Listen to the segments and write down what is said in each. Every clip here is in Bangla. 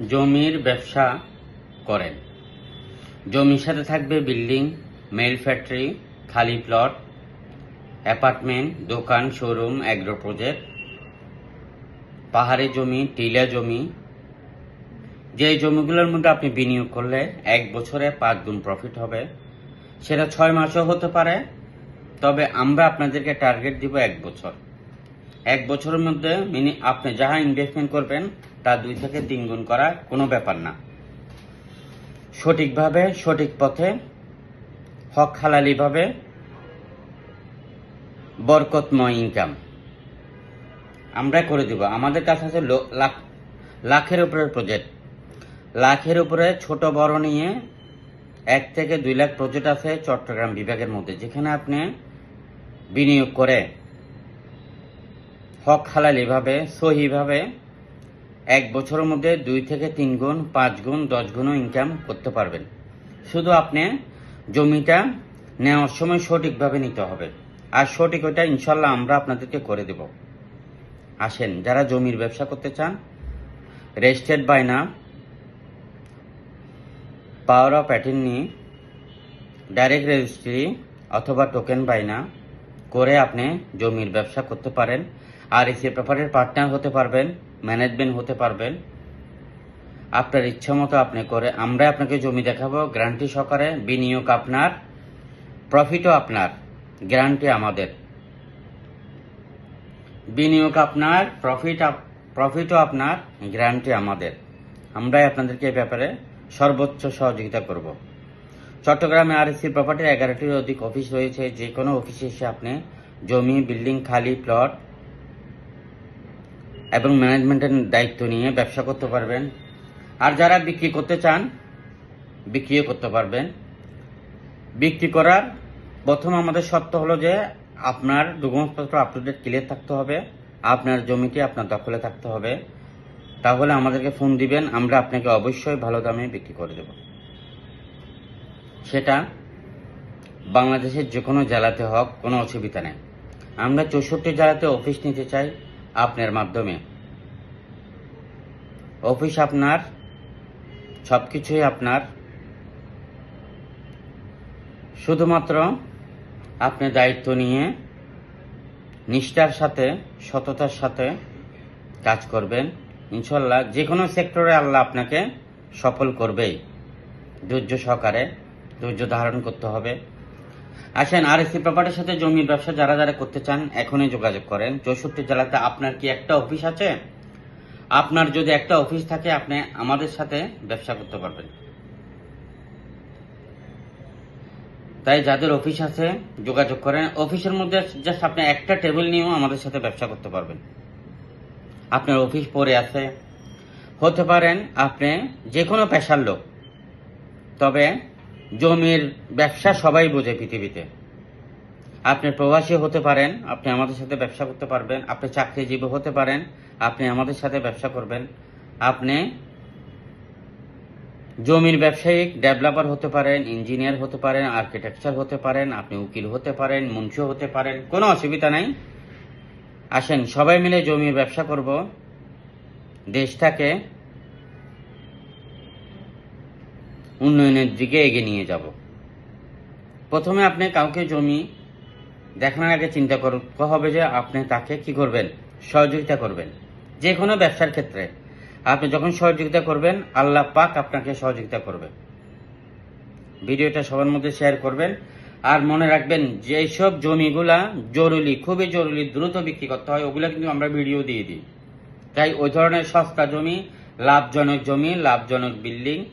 জমির ব্যবসা করেন। জমির সাথে থাকবে বিল্ডিং মেল ফ্যাক্টরি, খালি প্লট, অ্যাপার্টমেন্ট, দোকান, শোরুম, অ্যাগ্রো প্রজেক্ট, পাহাড়ি জমি, টিলা জমি। যে জমিগুলোর মধ্যে আপনি বিনিয়োগ করলে এক বছরে পাঁচ গুণ প্রফিট হবে। সেটা ছয় মাসও হতে পারে, তবে আমরা আপনাদেরকে টার্গেট দিব এক বছর। এক বছরের মধ্যে মিনি আপনি যাহা ইনভেস্টমেন্ট করবেন, তা দুই থেকে তিন গুণ করা কোনো ব্যাপার না। সঠিকভাবে, সঠিক পথে, হক হালালিভাবে, বরকতময় ইনকাম আমরা করে দিব। আমাদের কাছে আছে লাখ লাখের উপরের প্রজেক্ট লাখের উপরে ছোট বড় নিয়ে এক থেকে দুই লাখ প্রজেক্ট আছে চট্টগ্রাম বিভাগের মধ্যে, যেখানে আপনি বিনিয়োগ করে হক হালাল এভাবে সহিভাবে এক বছরের মধ্যে দুই থেকে তিন গুণ, পাঁচ গুণ, দশ গুণও ইনকাম করতে পারবেন। শুধু আপনি জমিটা নেওয়ার সময় সঠিকভাবে নিতে হবে। আর সঠিক ওইটা ইনশাল্লাহ আমরা আপনাদেরকে করে দেব। আসেন, যারা জমির ব্যবসা করতে চান, রেজিস্টার্ড বায়না power of attorney direct registry অথবা টোকেন বায়না করে আপনি জমির ব্যবসা করতে পারেন। আর এসি পেপারের পার্টনার হতে পারবেন ম্যানেজমেন্ট হতে পারবেন, আপনার ইচ্ছা মতো আপনি করে আমরা আপনাকে জমি দেখাবো গ্যারান্টি সহকারে বিনিয়োগ আপনার প্রফিটও আপনার গ্যারান্টি আমাদের। বিনিয়োগ আপনার প্রফিট প্রফিটও আপনার গ্যারান্টি আমাদের। আমরাই আপনাদেরকে এই ব্যাপারে সর্বোচ্চ সহযোগিতা করব। চট্টগ্রামে আর এসি প্রপার্টির এগারোটির অধিক অফিস রয়েছে যে কোনো অফিসে এসে আপনি জমি বিল্ডিং খালি প্লট এবং ম্যানেজমেন্টের দায়িত্ব নিয়ে ব্যবসা করতে পারবেন। আর যারা বিক্রি করতে চান, বিক্রিও করতে পারবেন। বিক্রি করার প্রথম আমাদের শর্ত হলো যে আপনার ডকুমেন্টসপত্র আপ টু ডেট ক্লিয়ার থাকতে হবে, আপনার জমিটি আপনার দখলে থাকতে হবে। তাহলে আমাদেরকে ফোন দিবেন, আমরা আপনাকে অবশ্যই ভালো দামে বিক্রি করে দেব। সেটা বাংলাদেশের যে কোনো জেলাতে হোক, কোনো অসুবিধা নেই। আমরা চৌষট্টি জেলাতে অফিস নিতে চাই আপনার মাধ্যমে। অফিস আপনার সব কিছুই আপনার। শুধুমাত্র আপনি দায়িত্ব নিয়ে নিষ্ঠার সাথে, সততার সাথে কাজ করবেন। ইনশাল্লাহ যে কোনো সেক্টরে আল্লাহ আপনাকে সফল করবেই। ধৈর্য সহকারে ধৈর্য ধারণ করতে হবে। আসেন আর এসি প্রপার্টির সাথে জমির ব্যবসা যারা যারা করতে চান, এখনই যোগাযোগ করেন। চৌষট্টি জেলাতে আপনার কি একটা অফিস আছে? আপনার যদি একটা অফিস থাকে, আপনি আমাদের সাথে ব্যবসা করতে পারবেন। তাই যাদের অফিস আছে, যোগাযোগ করেন। অফিসের মধ্যে জাস্ট আপনি একটা টেবিল নিয়েও আমাদের সাথে ব্যবসা করতে পারবেন। আপনার অফিস পরে আছে। হতে পারেন আপনি যে কোনো পেশার লোক। তবে জমির ব্যবসা সবাই বোঝে পৃথিবীতে। আপনি প্রবাসী হতে পারেন, আপনি আমাদের সাথে ব্যবসা করতে পারবেন, আপনি চাকরিজীবী হতে পারেন, আপনি আমাদের সাথে ব্যবসা করবেন। আপনি জমির ব্যবসায়িক ডেভেলপার হতে পারেন, ইঞ্জিনিয়ার হতে পারেন, আর্কিটেকচার হতে পারেন, আপনি উকিল হতে পারেন, মুন্সি হতে পারেন, কোনো অসুবিধা নাই। আসেন, সবাই মিলে জমির ব্যবসা করব। দেশটাকে উন্নয়নের দিকে এগিয়ে নিয়ে যাব। প্রথমে আপনি কাউকে জমি দেখানোর আগে চিন্তা করতে হবে যে আপনি তাকে কি করবেন? সহযোগিতা করবেন। যে কোনো ব্যবসার ক্ষেত্রে। আপনি যখন সহযোগিতা করবেন, আল্লাহ পাক আপনাকে সহযোগিতা করবে। ভিডিওটা সবার মধ্যে শেয়ার করবেন। আর মনে রাখবেন যে সব জমিগুলা জরুরি, খুবই জরুরি, দ্রুত বিক্রি করতে হয়, ওগুলা কিন্তু আমরা ভিডিও দিয়ে দিই। তাই ওই ধরনের সস্তা জমি, লাভজনক জমি, লাভজনক বিল্ডিং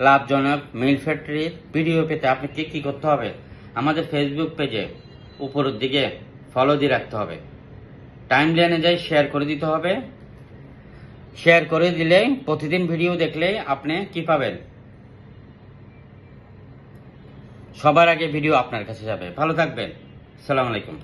লাভজনক মিল ফ্যাক্টরির ভিডিও পেতে আপনি কি কি করতে হবে? আমাদের ফেসবুক পেজে উপরের দিকে ফলো দিয়ে রাখতে হবে। টাইম লাইনে যাই শেয়ার করে দিতে হবে। শেয়ার করে দিলে প্রতিদিন ভিডিও দেখলে আপনি কি পাবেন? সবার আগে ভিডিও আপনার কাছে যাবে। ভালো থাকবেন। সালাম আলাইকুম।